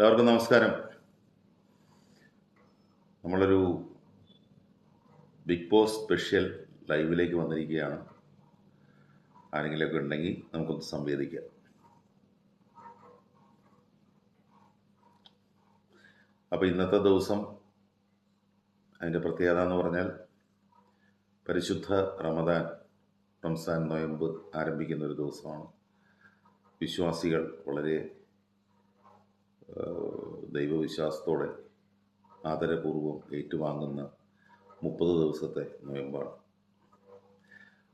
എല്ലാവർക്കും നമസ്കാരം. നമ്മളൊരു ബിഗ് ബോസ് സ്പെഷ്യൽ ലൈവിലേക്ക് വന്നിരിക്കുകയാണ്. ആരെങ്കിലുമൊക്കെ ഉണ്ടെങ്കിൽ നമുക്കൊന്ന് സംവേദിക്കാം. അപ്പോൾ ഇന്നത്തെ ദിവസം അതിന്റെ പ്രത്യേകത എന്ന് പറഞ്ഞാൽ പരിശുദ്ധ റമദാൻ റംസാൻ നോയമ്പ് ആരംഭിക്കുന്ന ഒരു ദിവസമാണ്. വിശ്വാസികൾ വളരെ ദൈവവിശ്വാസത്തോടെ ആദരപൂർവം ഏറ്റുവാങ്ങുന്ന മുപ്പത് ദിവസത്തെ നോയമ്പാണ്.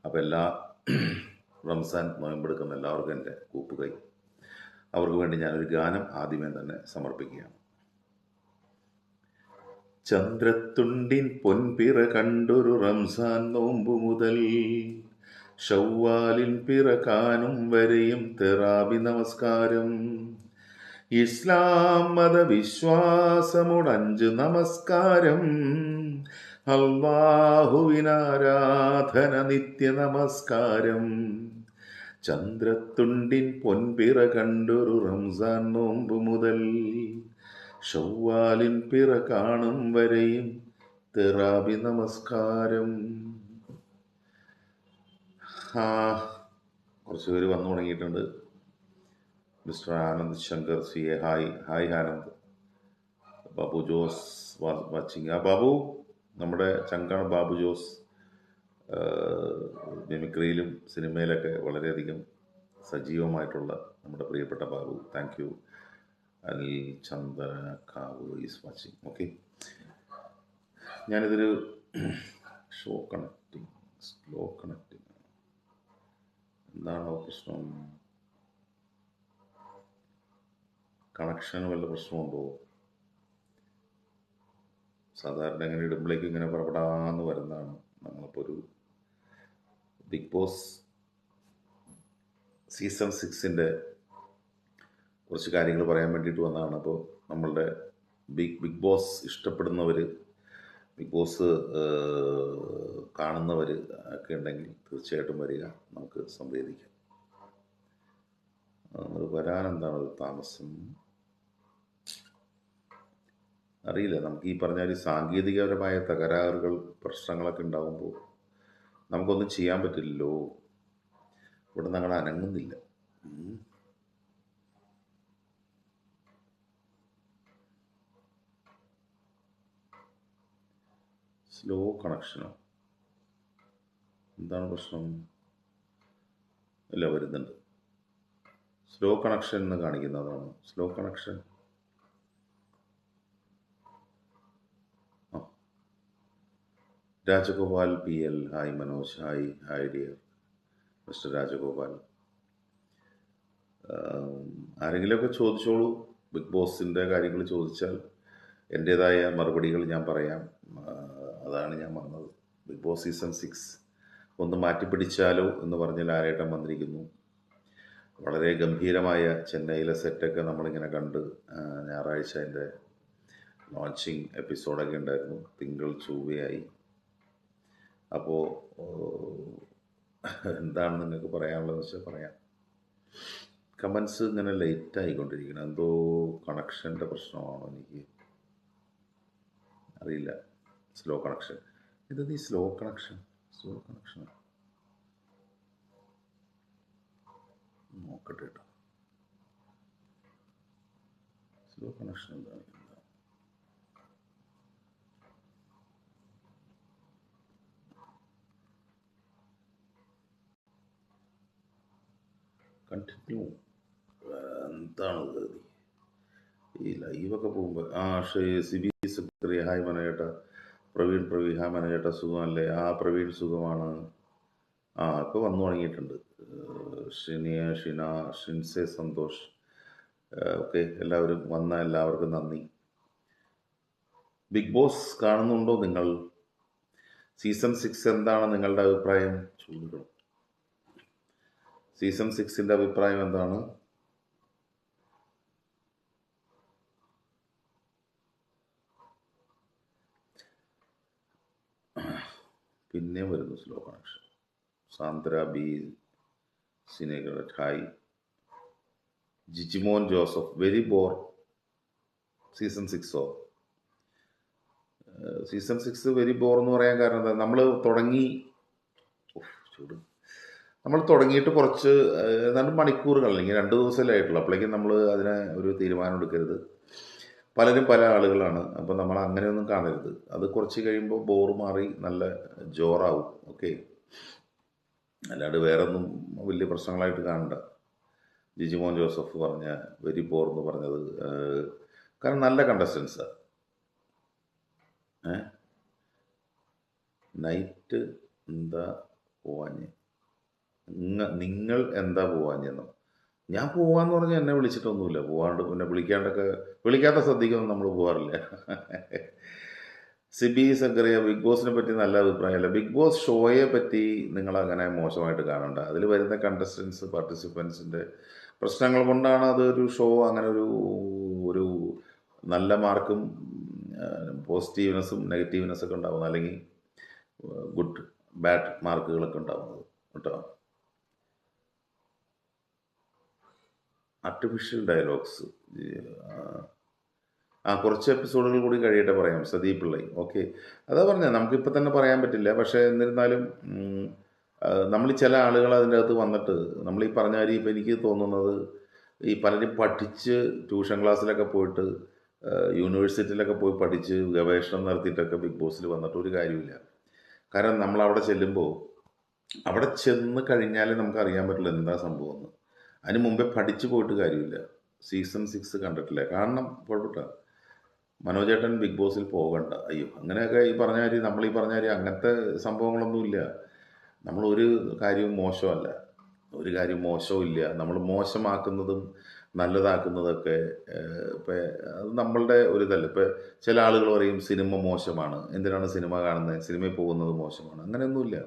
അപ്പോൾ എല്ലാ റംസാൻ നോയമ്പെടുക്കുന്ന എല്ലാവർക്കും എന്റെ കൂപ്പുകൈ. അവർക്ക് വേണ്ടി ഞാനൊരു ഗാനം ആദ്യമേ തന്നെ സമർപ്പിക്കുകയാണ്. ചന്ദ്രത്തുണ്ടിൻ പൊൻപിറ കണ്ടൊരു റംസാൻ നോമ്പു മുതൽ ഷവ്വാലിൻ പിറ കാനും വരെയും തെറാബി നമസ്കാരം. ഇസ്ലാം മതവിശ്വാസമുടഞ്ച് നമസ്കാരം. അള്ളാഹുവിനാരാധന നിത്യ നമസ്കാരം ചന്ദ്രത്തുണ്ടിൻ പൊൻപിറ കണ്ടൊരു റംസാൻ നോമ്പ് മുതൽ ഷവ്വാലിൻ പിറ കാണും വരെയും തെറാബി നമസ്കാരം. ആ കുറച്ച് പേര് വന്നു തുടങ്ങിയിട്ടുണ്ട്. Mister Anand Shankar C A hi hi Anand. Babu Jose watching. ആ ബാബു നമ്മുടെ ചങ്കാണ് ബാബു ജോസ്. മിമിക്രിയിലും സിനിമയിലൊക്കെ വളരെയധികം സജീവമായിട്ടുള്ള നമ്മുടെ പ്രിയപ്പെട്ട Babu. Thank you Anil Chandra Kav is watching. Okay ഞാനിതൊരു ഷോ കണക്റ്റിംഗ് സ്ലോ കണക്റ്റിംഗ്. എന്താണോ പ്രശ്നം? കണക്ഷന് വല്ല പ്രശ്നമുണ്ടോ സാധാരണ ഇങ്ങനെ ഇടുമ്പോഴേക്ക് ഇങ്ങനെ പുറപ്പെടാന്ന് വരുന്നതാണ്. നമ്മളിപ്പോൾ ഒരു ബിഗ് ബോസ് സീസൺ സിക്സിന്റെ കുറച്ച് കാര്യങ്ങൾ പറയാൻ വേണ്ടിയിട്ട് വന്നതാണ്. അപ്പോൾ നമ്മളുടെ ബിഗ് ബിഗ് ബോസ് ഇഷ്ടപ്പെടുന്നവർ ബിഗ് ബോസ് കാണുന്നവർ ഒക്കെ ഉണ്ടെങ്കിൽ തീർച്ചയായിട്ടും വരിക. നമുക്ക് സംവേദിക്കാം. വരാൻ എന്താണ് താമസം? അറിയില്ല. നമുക്ക് ഈ പറഞ്ഞ ഒരു സാങ്കേതികപരമായ തകരാറുകൾ പ്രശ്നങ്ങളൊക്കെ ഉണ്ടാകുമ്പോൾ നമുക്കൊന്നും ചെയ്യാൻ പറ്റില്ലല്ലോ. ഇവിടെ ഞങ്ങൾ അനങ്ങുന്നില്ല. സ്ലോ കണക്ഷനോ എന്താണ് പ്രശ്നം? ഇല്ല വരുന്നുണ്ട്. സ്ലോ കണക്ഷൻ എന്ന് കാണിക്കുന്നതാണ്. Slow connection Rajagopal P L. Hi Manoj. Hi. Hi dear mister Rajagopal. ആരെങ്കിലുമൊക്കെ ചോദിച്ചോളൂ. ബിഗ് ബോസിന്റെ കാര്യങ്ങൾ ചോദിച്ചാൽ എന്റേതായ മറുപടികൾ ഞാൻ പറയാം. അതാണ് ഞാൻ വന്നത് ബിഗ് ബോസ് സീസൺ സിക്സ് ഒന്ന് മാറ്റിപ്പിടിച്ചാലോ എന്ന് പറഞ്ഞ് ലാലേട്ടൻ വന്നിരിക്കുന്നു. വളരെ ഗംഭീരമായ ചെന്നൈയിലെ സെറ്റൊക്കെ നമ്മളിങ്ങനെ കണ്ട് ഞായറാഴ്ച അതിന്റെ ലോഞ്ചിങ് എപ്പിസോഡൊക്കെ ഉണ്ടായിരുന്നു. തിങ്കൾ ചൊവ്വയായി. അപ്പോൾ എന്താണ് നിങ്ങൾക്ക് പറയാനുള്ളതെന്ന് വെച്ചാൽ പറയാം. കമൻസ് ഇങ്ങനെ ലേറ്റ് ആയിക്കൊണ്ടിരിക്കണം എന്തോ കണക്ഷന്റെ പ്രശ്നമാണോ എനിക്ക്? അറിയില്ല. സ്ലോ കണക്ഷൻ ഇതത് ഈ സ്ലോ കണക്ഷൻ സ്ലോ കണക്ഷൻ നോക്കട്ടെ കേട്ടോ സ്ലോ കണക്ഷൻ എന്താണ്? കണ്ടിന്യൂ. എന്താണ് ഇത്? ഈ ലൈവൊക്കെ പോകുമ്പോൾ ആ C B secretary hi Praveen Praveen hi മനേട്ട സുഖമല്ലേ? ആ പ്രവീൺ സുഖമാണ്. ആ ഇപ്പോൾ വന്നു തുടങ്ങിയിട്ടുണ്ട്. ഷിനിയ ഷിന ഷിൻസെ സന്തോഷ് ഓക്കെ എല്ലാവരും വന്ന എല്ലാവർക്കും നന്ദി. ബിഗ് ബോസ് കാണുന്നുണ്ടോ നിങ്ങൾ? സീസൺ സിക്സ് എന്താണ് നിങ്ങളുടെ അഭിപ്രായം? ചൂടുകൾ സീസൺ സിക്സിന്റെ അഭിപ്രായം എന്താണ്? പിന്നെയും വരുന്നു slow connection Sandra B സിനേഗർ hi Jijimon Joseph very bore season സിക്സോ? Season six very bore എന്ന് പറയാൻ കാരണം എന്താ? നമ്മൾ തുടങ്ങി ചൂട്. നമ്മൾ തുടങ്ങിയിട്ട് കുറച്ച് ഏതാണ്ട് മണിക്കൂറുകൾ അല്ലെങ്കിൽ രണ്ട് ദിവസമല്ലേ ആയിട്ടുള്ളൂ. അപ്പോഴേക്കും നമ്മൾ അതിനെ ഒരു തീരുമാനം എടുക്കരുത്. പലരും പല ആളുകളാണ്. അപ്പോൾ നമ്മൾ അങ്ങനെയൊന്നും കാണരുത്. അത് കുറച്ച് കഴിയുമ്പോൾ ബോർ മാറി നല്ല ജോറാവും. ഓക്കെ അല്ലാണ്ട് വേറെ ഒന്നും വലിയ പ്രശ്നങ്ങളായിട്ട് കാണണ്ട. ജിജിമോൻ ജോസഫ് പറഞ്ഞ വെരി ബോർ എന്ന് പറഞ്ഞത് കാരണം നല്ല കണ്ടസ്റ്റൻസാണ് നൈറ്റ് എന്താ പോവാഞ്ഞ്? നിങ്ങൾ എന്താ പോവാഞ്ഞെന്നോ? ഞാൻ പോവാന്ന് പറഞ്ഞാൽ എന്നെ വിളിച്ചിട്ടൊന്നുമില്ല. പോവാണ്ട് പിന്നെ വിളിക്കാണ്ടൊക്കെ വിളിക്കാത്ത സദ്യക്കൊന്നും നമ്മൾ പോകാറില്ല സിബി സക്കറിയ ബിഗ് ബോസിനെ പറ്റി നല്ല അഭിപ്രായമല്ല? ബിഗ് ബോസ് ഷോയെ പറ്റി നിങ്ങൾ അങ്ങനെ മോശമായിട്ട് കാണണ്ട. അതിൽ വരുന്ന കണ്ടസ്റ്റൻസ് പാർട്ടിസിപ്പൻസിന്റെ പ്രശ്നങ്ങൾ കൊണ്ടാണ് അതൊരു ഷോ അങ്ങനെ ഒരു ഒരു നല്ല മാർക്കും പോസിറ്റീവ്നെസ്സും നെഗറ്റീവ്നെസ്സൊക്കെ ഉണ്ടാവുന്നത്. അല്ലെങ്കിൽ ഗുഡ് ബാഡ് മാർക്കുകളൊക്കെ ഉണ്ടാവുന്നത്. കേട്ടോ? ആർട്ടിഫിഷ്യൽ ഡയലോഗ്സ് ആ കുറച്ച് എപ്പിസോഡുകൾ കൂടി കഴിയട്ടെ പറയാം സതീ പിള്ളൈ. ഓക്കെ അതാ പറഞ്ഞത് നമുക്കിപ്പോൾ തന്നെ പറയാൻ പറ്റില്ല. പക്ഷേ എന്നിരുന്നാലും നമ്മൾ ചില ആളുകൾ അതിന്റെ അകത്ത് വന്നിട്ട് നമ്മൾ ഈ പറഞ്ഞ കാര്യം ഇപ്പം എനിക്ക് തോന്നുന്നത് ഈ പലരും പഠിച്ച് ട്യൂഷൻ ക്ലാസ്സിലൊക്കെ പോയിട്ട് യൂണിവേഴ്സിറ്റിയിലൊക്കെ പോയി പഠിച്ച് ഗവേഷണം നടത്തിയിട്ടൊക്കെ ബിഗ് ബോസിൽ വന്നിട്ട് ഒരു കാര്യമില്ല കാരണം നമ്മൾ അവിടെ ചെല്ലുമ്പോൾ അവിടെ ചെന്ന് കഴിഞ്ഞാലേ നമുക്ക് അറിയാൻ പറ്റുള്ളൂ എന്താ സംഭവം എന്ന്. അതിന് മുമ്പേ പഠിച്ചു പോയിട്ട് കാര്യമില്ല. സീസൺ സിക്സ് കണ്ടിട്ടില്ല. കാരണം കുഴപ്പമില്ല. മനോജേട്ടൻ ബിഗ് ബോസിൽ പോകണ്ട. അയ്യോ അങ്ങനെയൊക്കെ ഈ പറഞ്ഞ കാര്യം നമ്മൾ ഈ പറഞ്ഞ കാര്യം അങ്ങനത്തെ സംഭവങ്ങളൊന്നുമില്ല നമ്മൾ ഒരു കാര്യവും മോശമല്ല. ഒരു കാര്യം മോശവും ഇല്ല. നമ്മൾ മോശമാക്കുന്നതും നല്ലതാക്കുന്നതൊക്കെ ഇപ്പം അത് നമ്മളുടെ ഒരു ഇതല്ല. ഇപ്പം ചില ആളുകൾ പറയും സിനിമ മോശമാണ്. എന്തിനാണ് സിനിമ കാണുന്നത്? സിനിമയിൽ പോകുന്നത് മോശമാണ്. അങ്ങനെയൊന്നുമില്ല.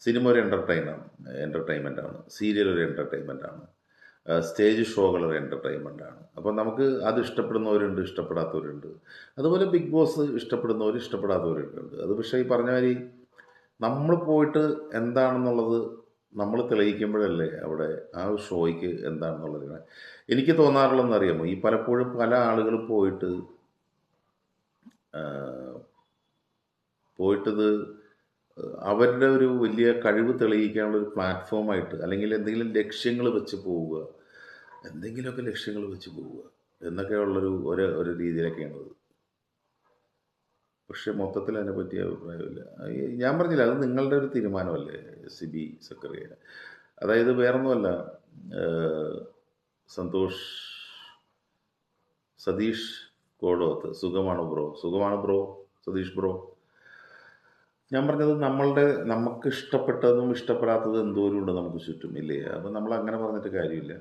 സിനിമ ഒരു എന്റർടൈനാണ് എന്റർടൈൻമെന്റ് ആണ്. സീരിയൽ ഒരു എന്റർടൈൻമെന്റ് ആണ്. സ്റ്റേജ് ഷോകൾ എന്റർടൈൻമെന്റ് ആണ്. അപ്പോൾ നമുക്ക് അത് ഇഷ്ടപ്പെടുന്നവരുണ്ട് ഇഷ്ടപ്പെടാത്തവരുണ്ട്. അതുപോലെ ബിഗ് ബോസ് ഇഷ്ടപ്പെടുന്നവർ ഇഷ്ടപ്പെടാത്തവരുണ്ട്. അത് പക്ഷേ ഈ പറഞ്ഞ മാതിരി നമ്മൾ പോയിട്ട് എന്താണെന്നുള്ളത് നമ്മൾ തെളിയിക്കുമ്പോഴല്ലേ അവിടെ ആ ഷോയ്ക്ക് എന്താണെന്നുള്ളത്. എനിക്ക് തോന്നാറുള്ളതെന്ന് അറിയാമോ? ഈ പലപ്പോഴും പല ആളുകൾ പോയിട്ട് പോയിട്ടത് അവരുടെ ഒരു വലിയ കഴിവ് തെളിയിക്കാനുള്ള ഒരു പ്ലാറ്റ്ഫോമായിട്ട് അല്ലെങ്കിൽ എന്തെങ്കിലും ലക്ഷ്യങ്ങൾ വെച്ച് പോവുക. എന്തെങ്കിലുമൊക്കെ ലക്ഷ്യങ്ങൾ വെച്ച് പോവുക എന്നൊക്കെയുള്ളൊരു ഒരു ഒരു രീതിയിലൊക്കെയാണത്. പക്ഷെ മൊത്തത്തിൽ അതിനെ പറ്റിയ അഭിപ്രായമില്ല. ഞാൻ പറഞ്ഞില്ല അത് നിങ്ങളുടെ ഒരു തീരുമാനമല്ലേ സിബി സക്കറിയ അതായത് വേറൊന്നുമല്ല സന്തോഷ് സതീഷ് കോടോത്ത് സുഖമാണ് ബ്രോ? സുഖമാണ് ബ്രോ? സതീഷ് ബ്രോ? ഞാൻ പറഞ്ഞത് നമ്മളുടെ നമുക്ക് ഇഷ്ടപ്പെട്ടതും ഇഷ്ടപ്പെടാത്തതും എന്തോരം ഉണ്ട് നമുക്ക് ചുറ്റും ഇല്ലേ? അപ്പം നമ്മൾ അങ്ങനെ പറഞ്ഞിട്ട് കാര്യമില്ല.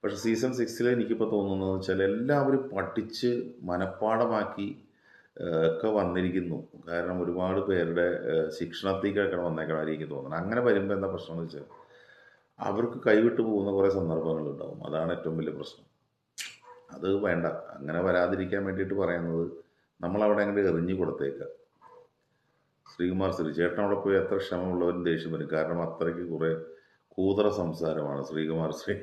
പക്ഷെ സീസൺ സിക്സിൽ എനിക്കിപ്പോൾ തോന്നുന്നത് വെച്ചാൽ എല്ലാവരും പഠിച്ച് മനഃപ്പാടമാക്കി ഒക്കെ വന്നിരിക്കുന്നു. കാരണം ഒരുപാട് പേരുടെ ശിക്ഷണത്തേക്കൊക്കെ വന്നേക്കണം എനിക്ക് തോന്നുന്നത് അങ്ങനെ വരുമ്പോൾ എന്താ പ്രശ്നം എന്ന് വെച്ചാൽ അവർക്ക് കൈവിട്ട് പോകുന്ന കുറേ സന്ദർഭങ്ങളുണ്ടാവും അതാണ് ഏറ്റവും വലിയ പ്രശ്നം. അത് വേണ്ട. അങ്ങനെ വരാതിരിക്കാൻ വേണ്ടിയിട്ട് പറയുന്നത് നമ്മളവിടെ അങ്ങോട്ട് എറിഞ്ഞു കൊടുത്തേക്കുക ശ്രീകുമാർ ശ്രീ ചേട്ടൻ അവിടെ പോയി എത്ര ക്ഷമമുള്ളവരും ദേഷ്യം വരും. കാരണം അത്രയ്ക്ക് കുറേ കൂതറ സംസാരമാണ് ശ്രീകുമാർ ശ്രീ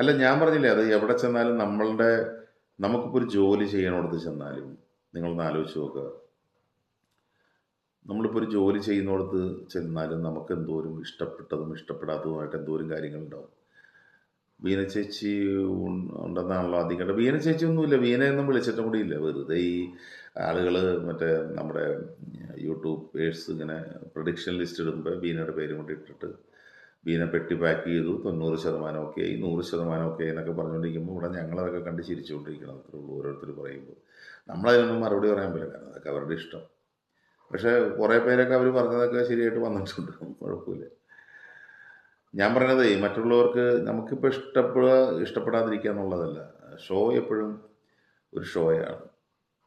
അല്ല ഞാൻ പറഞ്ഞില്ലേ അത് എവിടെ ചെന്നാലും നമ്മളുടെ നമുക്കിപ്പോൾ ഒരു ജോലി ചെയ്യണോടത്ത് ചെന്നാലും നിങ്ങളൊന്ന് ആലോചിച്ച് നോക്കുക നമ്മളിപ്പോൾ ഒരു ജോലി ചെയ്യുന്നിടത്ത് ചെന്നാലും നമുക്ക് എന്തോരും ഇഷ്ടപ്പെട്ടതും ഇഷ്ടപ്പെടാത്തതുമായിട്ട് എന്തോരം കാര്യങ്ങളുണ്ടാവും. വീണ ചേച്ചി ഉണ്ടെന്നാണല്ലോ ആദ്യം കണ്ടത്. വീന ചേച്ചി ഒന്നുമില്ല വീണയൊന്നും വിളിച്ചിട്ടും കൂടി ഇല്ല. വെറുതെ ഈ ആളുകൾ മറ്റേ നമ്മുടെ യൂട്യൂബേഴ്സ് ഇങ്ങനെ പ്രൊഡിക്ഷൻ ലിസ്റ്റ് ഇടുമ്പോൾ വീനയുടെ പേരും കൂടി ഇട്ടിട്ട് വീന പെട്ടി പാക്ക് ചെയ്തു. തൊണ്ണൂറ് ശതമാനം ഒക്കെ ആയി. നൂറ് ശതമാനം ഒക്കെ എന്നൊക്കെ പറഞ്ഞുകൊണ്ടിരിക്കുമ്പോൾ ഇവിടെ ഞങ്ങളതൊക്കെ കണ്ട് ചിരിച്ചുകൊണ്ടിരിക്കണം. അത്രേ ഉള്ളൂ ഓരോരുത്തർ പറയുമ്പോൾ. നമ്മളതിനൊന്നും മറുപടി പറയാൻ പറ്റില്ല. കാരണം അതൊക്കെ അവരുടെ ഇഷ്ടം. പക്ഷേ കുറേ പേരൊക്കെ അവർ പറഞ്ഞതൊക്കെ ശരിയായിട്ട് വന്നിട്ടുണ്ട്. കുഴപ്പമില്ല. ഞാൻ പറയണത് മറ്റുള്ളവർക്ക് നമുക്കിപ്പോൾ ഇഷ്ടപ്പെടുക ഇഷ്ടപ്പെടാതിരിക്കുക എന്നുള്ളതല്ല. ഷോ എപ്പോഴും ഒരു ഷോയാണ്.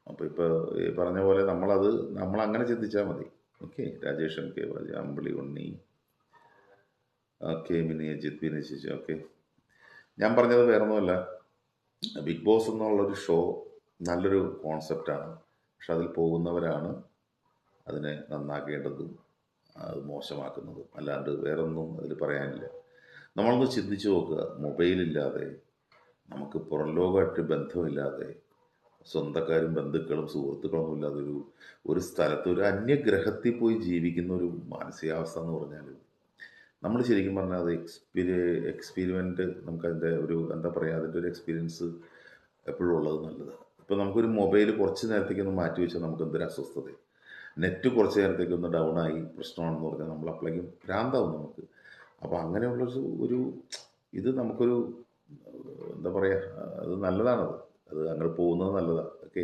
അപ്പോൾ ഇപ്പോൾ ഈ പറഞ്ഞ പോലെ നമ്മളത് നമ്മളങ്ങനെ ചിന്തിച്ചാൽ മതി. Okay Rajesh M K Baji Ambili Unni okay Mini Ajith Vini ചേച്ചി ഓക്കെ. ഞാൻ പറഞ്ഞത് വേറൊന്നുമല്ല. ബിഗ് ബോസ് എന്നുള്ളൊരു ഷോ നല്ലൊരു കോൺസെപ്റ്റാണ്. പക്ഷെ അതിൽ പോകുന്നവരാണ് അതിനെ നന്നാക്കേണ്ടതും അത് മോശമാക്കുന്നതും. അല്ലാണ്ട് വേറൊന്നും അതിൽ പറയാനില്ല. നമ്മളൊന്ന് ചിന്തിച്ചു നോക്കുക. മൊബൈലില്ലാതെ നമുക്ക് പുറം ലോകമായിട്ട് ബന്ധമില്ലാതെ സ്വന്തക്കാരും ബന്ധുക്കളും സുഹൃത്തുക്കളും ഇല്ലാതെ ഒരു ഒരു സ്ഥലത്ത് ഒരു അന്യഗ്രഹത്തിൽ പോയി ജീവിക്കുന്ന ഒരു മാനസികാവസ്ഥ എന്ന് പറഞ്ഞാൽ നമ്മൾ ശരിക്കും പറഞ്ഞാൽ അത് എക്സ്പീരി എക്സ്പീരിമെന്റ് നമുക്കതിന്റെ ഒരു എന്താ പറയുക അതിന്റെ ഒരു എക്സ്പീരിയൻസ് എപ്പോഴും ഉള്ളത് നല്ലതാണ്. ഇപ്പോൾ നമുക്കൊരു മൊബൈൽ കുറച്ച് നേരത്തേക്ക് ഒന്ന് മാറ്റി വെച്ചാൽ നമുക്ക് എന്തൊരു അസ്വസ്ഥത നെറ്റ് കുറച്ച് നേരത്തേക്ക് ഒന്ന് ഡൗൺ ആയി പ്രശ്നമാണെന്ന് പറഞ്ഞാൽ നമ്മൾ അപ്പോഴേക്കും ഭ്രാന്താവും നമുക്ക്. അപ്പോൾ അങ്ങനെയുള്ള ഒരു ഇത് നമുക്കൊരു എന്താ പറയുക അത് നല്ലതാണത്. അത് അങ്ങനെ പോകുന്നത് നല്ലതാണ്. ഓക്കെ.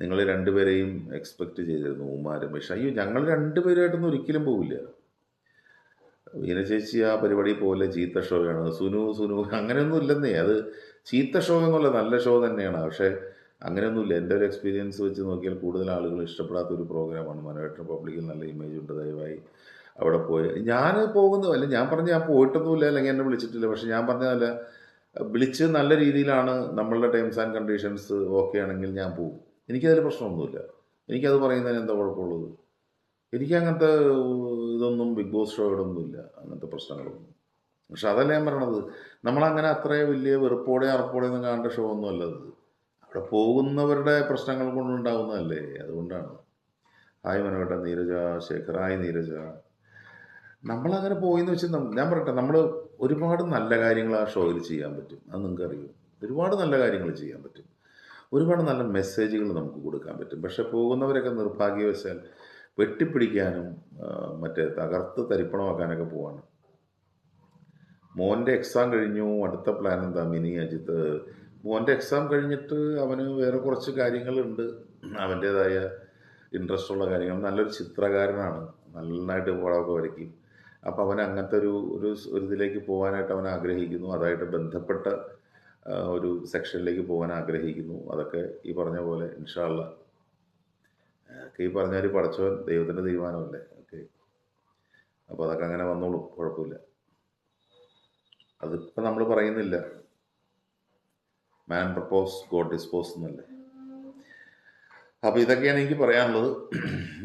നിങ്ങൾ രണ്ടുപേരെയും എക്സ്പെക്റ്റ് ചെയ്തിരുന്നു ഉമാ രമേശ് അയ്യോ ഞങ്ങൾ രണ്ടുപേരുമായിട്ടൊന്നും ഒരിക്കലും പോവില്ല. വീന ചേച്ചി ആ പരിപാടി പോലെ ചീത്ത ഷോയാണ്. സുനു സുനു അങ്ങനെയൊന്നും ഇല്ലെന്നേ. അത് ചീത്ത ഷോ എന്നുള്ള നല്ല ഷോ തന്നെയാണ്. പക്ഷേ അങ്ങനെയൊന്നുമില്ല. എന്റെ ഒരു എക്സ്പീരിയൻസ് വെച്ച് നോക്കിയാൽ കൂടുതൽ ആളുകൾ ഇഷ്ടപ്പെടാത്ത ഒരു പ്രോഗ്രാമാണ് മനോരമ പബ്ലിക്കിൽ നല്ല ഇമേജ് ഉണ്ട് ദയവായി അവിടെ പോയി. ഞാൻ പോകുന്നു അല്ല ഞാൻ പറഞ്ഞ ഞാൻ പോയിട്ടൊന്നുമില്ല അല്ലെങ്കിൽ എന്നെ വിളിച്ചിട്ടില്ല. പക്ഷെ ഞാൻ പറഞ്ഞതല്ല വിളിച്ച് നല്ല രീതിയിലാണ് നമ്മളുടെ ടേംസ് ആൻഡ് കണ്ടീഷൻസ് ഓക്കെ ആണെങ്കിൽ ഞാൻ പോകും. എനിക്കതിൽ പ്രശ്നമൊന്നുമില്ല. എനിക്കത് പറയുന്നതിന് എന്താ കുഴപ്പമുള്ളത്? എനിക്ക് അങ്ങനത്തെ ഇതൊന്നും ബിഗ് ബോസ് ഷോയോടൊന്നുമില്ല. അങ്ങനത്തെ പ്രശ്നങ്ങളൊന്നും. പക്ഷെ അതല്ല ഞാൻ പറയണത്? നമ്മളങ്ങനെ അത്രയും വലിയ വെറുപ്പോടെ അറപ്പോടെ ഒന്നും കാണേണ്ട ഷോ ഒന്നും അല്ല അത്. അവിടെ പോകുന്നവരുടെ പ്രശ്നങ്ങൾ കൊണ്ടുണ്ടാകുന്നതല്ലേ അതുകൊണ്ടാണ്. ഹായ് മനോട്ട നീരജ ശേഖർ. ഹായ് നീരജ. നമ്മളങ്ങനെ പോയെന്ന് വെച്ച് ഞാൻ പറയട്ടെ നമ്മൾ ഒരുപാട് നല്ല കാര്യങ്ങൾ ആ ഷോയിൽ ചെയ്യാൻ പറ്റും. അത് നിങ്ങൾക്ക് അറിയും ഒരുപാട് നല്ല കാര്യങ്ങൾ ചെയ്യാൻ പറ്റും. ഒരുപാട് നല്ല മെസ്സേജുകൾ നമുക്ക് കൊടുക്കാൻ പറ്റും. പക്ഷെ പോകുന്നവരൊക്കെ നിർഭാഗ്യവശാൽ വെട്ടിപ്പിടിക്കാനും മറ്റേ തകർത്ത് തരിപ്പണമാക്കാനൊക്കെ പോവാണ്. മോന്റെ എക്സാം കഴിഞ്ഞു അടുത്ത പ്ലാൻ എന്താ? മിനി അജിത്ത് മോന്റെ എക്സാം കഴിഞ്ഞിട്ട് അവന് വേറെ കുറച്ച് കാര്യങ്ങളുണ്ട്. അവന്റേതായ ഇൻട്രസ്റ്റ് ഉള്ള കാര്യങ്ങൾ. നല്ലൊരു ചിത്രകാരനാണ്. നന്നായിട്ട് പടമൊക്കെ വരയ്ക്കും. അപ്പോൾ അവൻ അങ്ങനത്തെ ഒരു ഒരു ഇതിലേക്ക് പോകാനായിട്ട് അവൻ ആഗ്രഹിക്കുന്നു. അതായിട്ട് ബന്ധപ്പെട്ട ഒരു സെക്ഷനിലേക്ക് പോകാൻ ആഗ്രഹിക്കുന്നു. അതൊക്കെ ഈ പറഞ്ഞ പോലെ ഇൻഷാള്ള. ഒക്കെ ഈ പറഞ്ഞ ഒരു പടച്ചവൻ ദൈവത്തിന്റെ തീരുമാനമല്ലേ ഓക്കെ അപ്പോൾ അതൊക്കെ അങ്ങനെ വന്നോളും. കുഴപ്പമില്ല. അതിപ്പോൾ നമ്മൾ പറയുന്നില്ല. മാൻ പ്രപ്പോസ് ഗോഡ് ഡിസ്പോസ് എന്നല്ലേ. അപ്പോൾ ഇതൊക്കെയാണ് എനിക്ക് പറയാനുള്ളത്.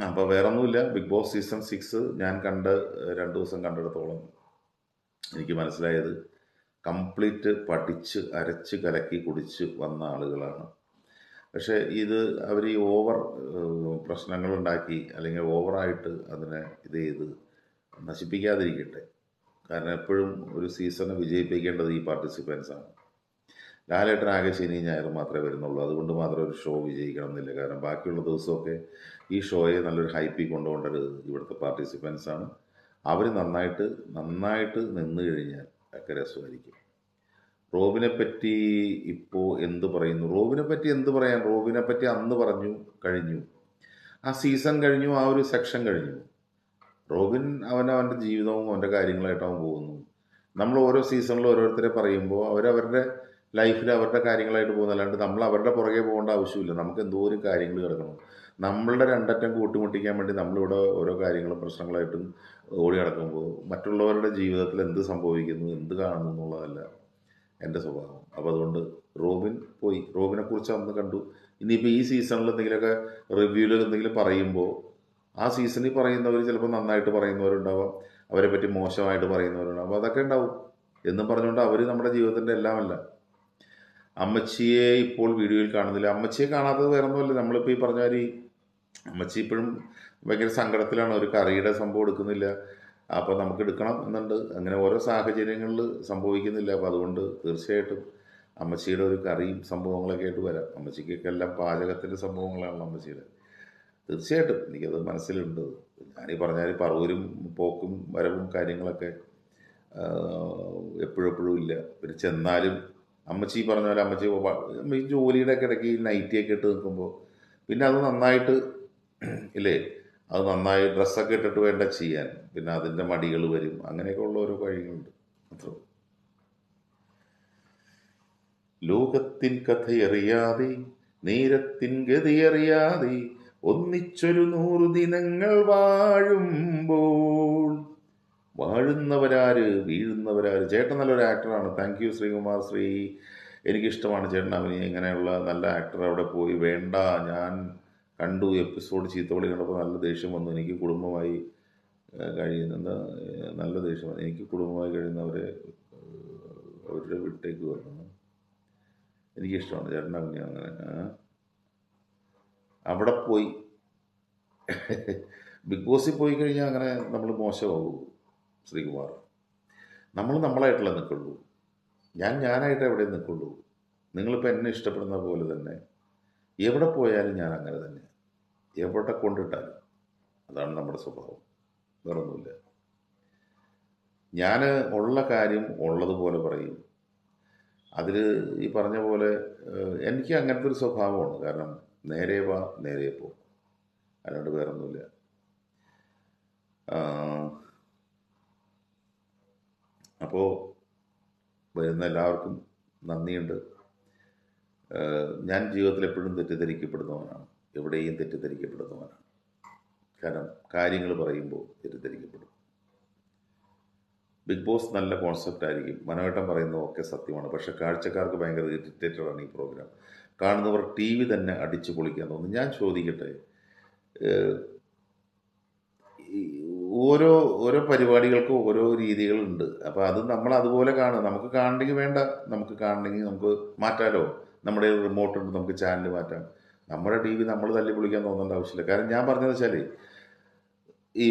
അപ്പോൾ വേറെ ഒന്നുമില്ല ബിഗ് ബോസ് സീസൺ സിക്സ് ഞാൻ കണ്ട് രണ്ട് ദിവസം കണ്ടെടുത്തോളം എനിക്ക് മനസ്സിലായത്. കംപ്ലീറ്റ് പഠിച്ച് അരച്ച് കലക്കി കുടിച്ച് വന്ന ആളുകളാണ്. പക്ഷേ ഇത് അവർ ഈ ഓവർ പ്രശ്നങ്ങളുണ്ടാക്കി അല്ലെങ്കിൽ ഓവറായിട്ട് അതിനെ ഇത് ചെയ്ത് നശിപ്പിക്കാതിരിക്കട്ടെ. കാരണം എപ്പോഴും ഒരു സീസണ് വിജയിപ്പിക്കേണ്ടത് ഈ പാർട്ടിസിപ്പൻസാണ് ലാലേട്ടൻ ആകെ ശനി ഞായർ മാത്രമേ വരുന്നുള്ളൂ. അതുകൊണ്ട് മാത്രം ഒരു ഷോ വിജയിക്കണം എന്നില്ല കാരണം ബാക്കിയുള്ള ദിവസമൊക്കെ ഈ ഷോയെ നല്ലൊരു ഹൈപ്പിൽ ഒരു ഇവിടുത്തെ പാർട്ടിസിപ്പൻസ് ആണ്. അവർ നന്നായിട്ട് നന്നായിട്ട് നിന്ന് കഴിഞ്ഞാൽ ഒക്കെ രസമായിരിക്കും. റോബിനെ പറ്റി ഇപ്പോൾ എന്ത് പറയുന്നു? റോബിനെ പറ്റി എന്ത് പറയാൻ? റോബിനെ പറ്റി അന്ന് പറഞ്ഞു കഴിഞ്ഞു. ആ സീസൺ കഴിഞ്ഞു ആ ഒരു സെക്ഷൻ കഴിഞ്ഞു. റോബിൻ അവൻ അവന്റെ ജീവിതവും അവന്റെ കാര്യങ്ങളായിട്ട് അവൻ പോകുന്നു. നമ്മൾ ഓരോ സീസണിൽ ഓരോരുത്തരെ പറയുമ്പോൾ അവരവരുടെ ലൈഫിൽ അവരുടെ കാര്യങ്ങളായിട്ട് പോകുന്നു അല്ലാണ്ട് നമ്മൾ അവരുടെ പുറകെ പോകേണ്ട ആവശ്യമില്ല. നമുക്ക് എന്തോ ഒരു കാര്യങ്ങൾ കിടക്കണം. നമ്മളുടെ രണ്ടറ്റം കൂട്ടിമുട്ടിക്കാൻ വേണ്ടി നമ്മളിവിടെ ഓരോ കാര്യങ്ങളും പ്രശ്നങ്ങളായിട്ടും ഓടി നടക്കുമ്പോൾ മറ്റുള്ളവരുടെ ജീവിതത്തിൽ എന്ത് സംഭവിക്കുന്നു എന്ത് കാണുന്നു എന്നുള്ളതല്ല എന്റെ സ്വഭാവം. അപ്പോൾ അതുകൊണ്ട് റോബിൻ പോയി. റോബിനെ കുറിച്ച് അന്ന് കണ്ടു. ഇനിയിപ്പോൾ ഈ സീസണിൽ എന്തെങ്കിലുമൊക്കെ റിവ്യൂവിൽ എന്തെങ്കിലും പറയുമ്പോൾ ആ സീസണിൽ പറയുന്നവർ ചിലപ്പോൾ നന്നായിട്ട് പറയുന്നവരുണ്ടാവാം. അവരെ പറ്റി മോശമായിട്ട് പറയുന്നവരുണ്ടാവും. അപ്പോൾ അതൊക്കെ ഉണ്ടാവും. എന്നും പറഞ്ഞുകൊണ്ട് അവർ നമ്മുടെ ജീവിതത്തിന്റെ എല്ലാമല്ല. അമ്മച്ചിയെ ഇപ്പോൾ വീഡിയോയിൽ കാണുന്നില്ല. അമ്മച്ചിയെ കാണാത്തത് വേറെ ഒന്നുമല്ല നമ്മളിപ്പോൾ ഈ പറഞ്ഞ മാതിരി അമ്മച്ചി ഇപ്പോഴും ഭയങ്കര സങ്കടത്തിലാണ്. ഒരു കറിയുടെ സംഭവം എടുക്കുന്നില്ല. അപ്പോൾ നമുക്ക് എടുക്കണം എന്നുണ്ട്. അങ്ങനെ ഓരോ സാഹചര്യങ്ങളിൽ സംഭവിക്കുന്നില്ല. അപ്പോൾ അതുകൊണ്ട് തീർച്ചയായിട്ടും അമ്മച്ചിയുടെ ഒരു കറിയും സംഭവങ്ങളൊക്കെ ആയിട്ട് വരാം. അമ്മച്ചിക്കൊക്കെ എല്ലാം പാചകത്തിന്റെ സംഭവങ്ങളാണല്ലോ അമ്മച്ചിയുടെ. തീർച്ചയായിട്ടും എനിക്കത് മനസ്സിലുണ്ട്. ഞാനീ പറഞ്ഞാൽ പറവൂരും പോക്കും വരവും കാര്യങ്ങളൊക്കെ എപ്പോഴും എപ്പോഴും ഇല്ല. ഒരു ചെന്നാലും അമ്മച്ചി പറഞ്ഞ പോലെ അമ്മച്ചി ഈ ജോലിയുടെ ഒക്കെ ഇടയ്ക്ക് നൈറ്റിയൊക്കെ ഇട്ട് നിൽക്കുമ്പോൾ പിന്നെ അത് നന്നായിട്ട് ഇല്ലേ? അത് നന്നായി ഡ്രസ്സൊക്കെ ഇട്ടിട്ട് വേണ്ട ചെയ്യാൻ. പിന്നെ അതിന്റെ മടികൾ വരും. അങ്ങനെയൊക്കെ ഉള്ള ഓരോ കഴിവുണ്ട് അത്ര ലോകത്തിൻ കഥയറിയാതെ നേരത്തിൻ ഗതിയറിയാതെ ഒന്നിച്ചൊരു നൂറു ദിനങ്ങൾ വാഴുമ്പോൾ വാഴുന്നവരാര് വീഴുന്നവരാര്? ചേട്ടൻ നല്ലൊരു ആക്ടറാണ് താങ്ക് യു ശ്രീകുമാർ ശ്രീ. എനിക്കിഷ്ടമാണ് ചേട്ടൻ. അവന് ഇങ്ങനെയുള്ള നല്ല ആക്ടർ അവിടെ പോയി. വേണ്ട ഞാൻ കണ്ടു എപ്പിസോഡ് ചീത്തവിളി കണ്ടപ്പോൾ നല്ല ദേഷ്യം വന്നു. എനിക്ക് കുടുംബമായി കഴിയുന്ന നല്ല ദേഷ്യം വന്നു. എനിക്ക് കുടുംബമായി കഴിയുന്നവരെ അവരുടെ വീട്ടിലേക്ക് വരണം എനിക്കിഷ്ടമാണ് ചേട്ടൻ അവന് അങ്ങനെ അവിടെ പോയി. ബിഗ് ബോസിൽ പോയി കഴിഞ്ഞാൽ അങ്ങനെ നമ്മൾ മോശമാകൂ ശ്രീകുമാർ. നമ്മൾ നമ്മളായിട്ടല്ല നിൽക്കുള്ളൂ. ഞാൻ ഞാനായിട്ട് എവിടെ നിൽക്കുള്ളൂ? നിങ്ങളിപ്പോൾ എന്നെ ഇഷ്ടപ്പെടുന്ന പോലെ തന്നെ എവിടെ പോയാലും ഞാൻ അങ്ങനെ തന്നെ എവിടെ കൊണ്ടിട്ടാലും അതാണ് നമ്മുടെ സ്വഭാവം. വേറൊന്നുമില്ല. ഞാൻ ഉള്ള കാര്യം ഉള്ളതുപോലെ പറയും. അതിൽ ഈ പറഞ്ഞ പോലെ എനിക്ക് അങ്ങനത്തെ ഒരു സ്വഭാവമാണ്. കാരണം നേരെ വാ നേരെ പോ. അല്ലാണ്ട് വേറൊന്നുമില്ല. അപ്പോൾ വരുന്ന എല്ലാവർക്കും നന്ദിയുണ്ട്. ഞാൻ ജീവിതത്തിൽ എപ്പോഴും തെറ്റിദ്ധരിക്കപ്പെടുന്നവനാണ്. എവിടെയും തെറ്റിദ്ധരിക്കപ്പെടുന്നവനാണ്. കാരണം കാര്യങ്ങൾ പറയുമ്പോൾ തെറ്റിദ്ധരിക്കപ്പെടും. ബിഗ് ബോസ് നല്ല കോൺസെപ്റ്റ് ആയിരിക്കും. മനോട്ടം പറയുന്നതൊക്കെ സത്യമാണ്. പക്ഷേ കാഴ്ചക്കാർക്ക് ഭയങ്കര ഇറിറ്റേറ്റഡാണ് ഈ പ്രോഗ്രാം കാണുന്നവർ ടി വി തന്നെ അടിച്ചു പൊളിക്കാൻ തോന്നുന്നു ഞാൻ ചോദിക്കട്ടെ ഓരോ ഓരോ പരിപാടികൾക്കും ഓരോ രീതികളുണ്ട്. അപ്പോൾ അത് നമ്മൾ അതുപോലെ കാണുക നമുക്ക് കാണണമെങ്കിൽ വേണ്ട. നമുക്ക് കാണണമെങ്കിൽ നമുക്ക് മാറ്റാലോ? നമ്മുടെ റിമോട്ട് ഉണ്ട്. നമുക്ക് ചാനൽ മാറ്റാം. നമ്മുടെ ടി വി നമ്മൾ തല്ലി പൊളിക്കാൻ തോന്നേണ്ട ആവശ്യമില്ല. കാരണം ഞാൻ പറഞ്ഞത് വെച്ചാൽ ഈ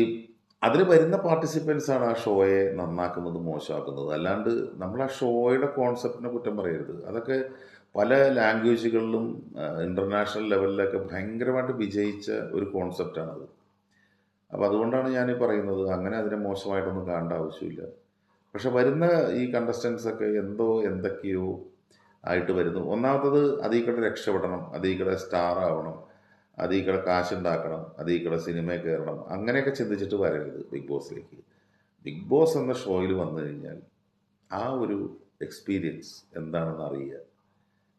അതിൽ വരുന്ന പാർട്ടിസിപ്പൻസ് ആണ് ആ ഷോയെ നന്നാക്കുന്നത് മോശമാക്കുന്നത്. അല്ലാണ്ട് നമ്മൾ ആ ഷോയുടെ കോൺസെപ്റ്റിനെ കുറ്റം പറയരുത്. അതൊക്കെ പല ലാംഗ്വേജുകളിലും ഇന്റർനാഷണൽ ലെവലിലൊക്കെ ഭയങ്കരമായിട്ട് വിജയിച്ച ഒരു കോൺസെപ്റ്റാണത് അപ്പോൾ അതുകൊണ്ടാണ് ഞാൻ പറയുന്നത്. അങ്ങനെ അതിനെ മോശമായിട്ടൊന്നും കാണേണ്ട ആവശ്യമില്ല. പക്ഷെ വരുന്ന ഈ കണ്ടസ്റ്റൻസ് ഒക്കെ എന്തോ എന്തൊക്കെയോ ആയിട്ട് വരുന്നു. ഒന്നാമത്തത് അതീ രക്ഷപ്പെടണം. അതീ സ്റ്റാർ ആവണം. അതീ കാശുണ്ടാക്കണം. അതീ കൂടെ സിനിമയിൽ കയറണം. അങ്ങനെയൊക്കെ ചിന്തിച്ചിട്ട് വരരുത് ബിഗ് ബോസിലേക്ക്. ബിഗ് ബോസ് എന്ന ഷോയിൽ വന്നു കഴിഞ്ഞാൽ ആ ഒരു എക്സ്പീരിയൻസ് എന്താണെന്ന് അറിയുക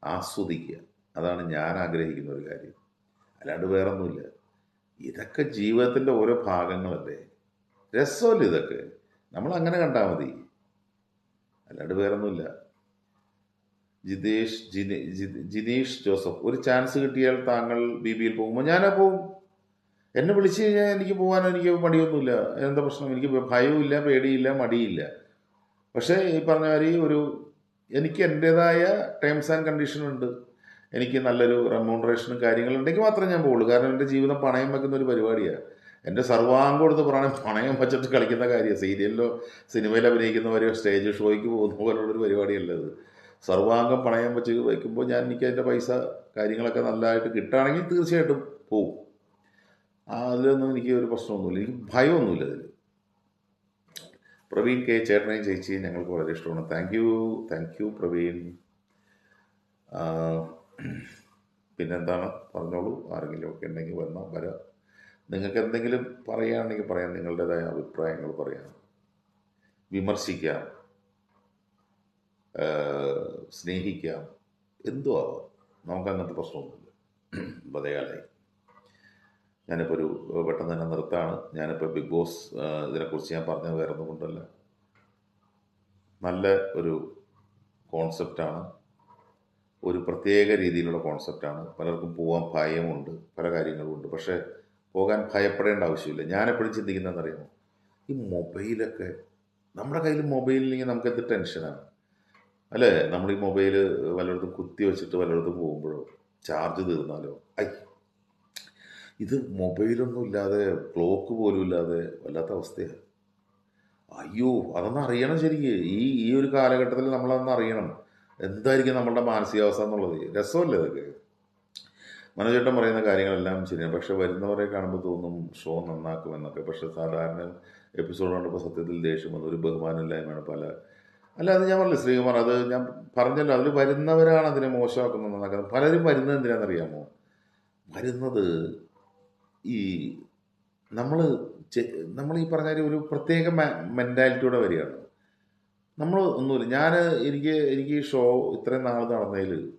ആസ്വദിക്കുക. അതാണ് ഞാൻ ആഗ്രഹിക്കുന്ന ഒരു കാര്യം. അല്ലാണ്ട് വേറൊന്നുമില്ല. ഇതൊക്കെ ജീവിതത്തിന്റെ ഓരോ ഭാഗങ്ങളല്ലേ? രസമല്ലേ ഇതൊക്കെ? നമ്മൾ അങ്ങനെ കണ്ടാൽ മതി. അല്ലാണ്ട് വേറൊന്നുമില്ല. ജിതേഷ് ജിനി ജിനീഷ് ജോസഫ് ഒരു ചാൻസ് കിട്ടിയാൽ താങ്കൾ ബി ബിയിൽ പോകുമ്പോൾ ഞാനാ പോകും എന്നെ വിളിച്ചു കഴിഞ്ഞാൽ എനിക്ക് പോകാൻ എനിക്ക് മടിയൊന്നുമില്ല. എന്താ പ്രശ്നം? എനിക്ക് ഭയവുമില്ല പേടിയില്ല മടിയില്ല. പക്ഷേ ഈ പറഞ്ഞ മാതിരി ഒരു എനിക്ക് എന്റെതായ ടേംസ് ആൻഡ് കണ്ടീഷൻ ഉണ്ട്. എനിക്ക് നല്ലൊരു റെമ്യൂണറേഷനും കാര്യങ്ങളുണ്ടെങ്കിൽ മാത്രമേ ഞാൻ പോകുള്ളൂ കാരണം എന്റെ ജീവിതം പണയം വെക്കുന്ന ഒരു പരിപാടിയാണ്. എന്റെ സർവാംഗം കൊടുത്ത് പണയം പണയം വെച്ചിട്ട് കളിക്കുന്ന കാര്യമാണ്. സീരിയലിലോ സിനിമയിൽ അഭിനയിക്കുന്നവരെയോ സ്റ്റേജ് ഷോയ്ക്ക് പോകുന്ന പോലുള്ളൊരു പരിപാടിയല്ലത് സർവാംഗം പണയം വെച്ച് വയ്ക്കുമ്പോൾ ഞാൻ എനിക്ക് അതിന്റെ പൈസ കാര്യങ്ങളൊക്കെ നല്ലതായിട്ട് കിട്ടുകയാണെങ്കിൽ തീർച്ചയായിട്ടും ആ, അതിലൊന്നും എനിക്ക് ഒരു പ്രശ്നമൊന്നുമില്ല. എനിക്ക് ഭയമൊന്നുമില്ല അതിൽ. പ്രവീൺ കെ. ചേട്ടനെയും ചേച്ചിയും ഞങ്ങൾക്ക് വളരെ ഇഷ്ടമാണ്. Thank you. Thank you Praveen. പിന്നെന്താണ്? പറഞ്ഞോളൂ. ആരെങ്കിലും ഒക്കെ ഉണ്ടെങ്കിൽ വന്നാൽ വരാം. നിങ്ങൾക്ക് എന്തെങ്കിലും പറയുകയാണെങ്കിൽ പറയാം. നിങ്ങളുടേതായ അഭിപ്രായങ്ങൾ പറയാം. വിമർശിക്കാം. സ്നേഹിക്കാം. എന്തോ ആവാം. നമുക്ക് അങ്ങനത്തെ പ്രശ്നമൊന്നുമില്ല. പതകാലായി ഞാനിപ്പോൾ ഒരു പെട്ടെന്ന് തന്നെ നിർത്താണ്. ഞാനിപ്പോൾ ബിഗ് ബോസ് ഇതിനെക്കുറിച്ച് ഞാൻ പറഞ്ഞത് വേറെ ഒന്നും കൊണ്ടല്ല. നല്ല ഒരു കോൺസെപ്റ്റാണ്. ഒരു പ്രത്യേക രീതിയിലുള്ള കോൺസെപ്റ്റാണ് പലർക്കും പോകാൻ ഭയമുണ്ട് പല കാര്യങ്ങളും ഉണ്ട്. പക്ഷേ പോകാൻ ഭയപ്പെടേണ്ട ആവശ്യമില്ല. ഞാനെപ്പോഴും ചിന്തിക്കുന്നതെന്നറിയാമോ ഈ മൊബൈലൊക്കെ നമ്മുടെ കയ്യിൽ മൊബൈലില്ലെങ്കിൽ നമുക്ക് എന്ത് ടെൻഷനാണ് അല്ലേ? നമ്മൾ ഈ മൊബൈൽ വല്ലയിടത്തും കുത്തി വെച്ചിട്ട് വല്ലയിടത്തും പോകുമ്പോഴോ ചാർജ് തീർന്നാലോ? ഐ ഇത് മൊബൈലൊന്നും ഇല്ലാതെ ക്ലോക്ക് പോലും ഇല്ലാതെ വല്ലാത്ത അവസ്ഥയാണ് അയ്യോ അതൊന്നും അറിയണം ശരിക്ക്. ഈ ഈ ഒരു കാലഘട്ടത്തിൽ നമ്മളതൊന്ന് അറിയണം എന്തായിരിക്കും നമ്മളുടെ മാനസികാവസ്ഥ എന്നുള്ളത്? രസമല്ലേ ഇതൊക്കെ? മനോജേട്ടൻ പറയുന്ന കാര്യങ്ങളെല്ലാം ശരിയാണ്. പക്ഷെ വരുന്നവരെ കാണുമ്പോൾ തോന്നും ഷോ നന്നാക്കും എന്നൊക്കെ പക്ഷെ സാധാരണ എപ്പിസോഡ് കണ്ടപ്പോൾ സത്യത്തിൽ ദേഷ്യം വന്നു. ഒരു ബഹുമാനമില്ലായ്മയാണ് പല. അല്ല അത് ഞാൻ പറഞ്ഞില്ല ശ്രീകുമാർ അത് ഞാൻ പറഞ്ഞല്ലോ. അതിൽ വരുന്നവരാണ് അതിനെ മോശമാക്കുന്നത് നന്നാക്കുന്നത്. പലരും വരുന്നത് എന്തിനാണെന്നറിയാമോ? വരുന്നത് ഈ നമ്മൾ നമ്മൾ ഈ പറഞ്ഞ ഒരു പ്രത്യേക മെന്റാലിറ്റിയോടെ വരികയാണ്. നമ്മൾ ഒന്നുമില്ല. ഞാൻ എനിക്ക് എനിക്ക് ഈ ഷോ ഇത്രയും നാൾ നടന്നതിൽ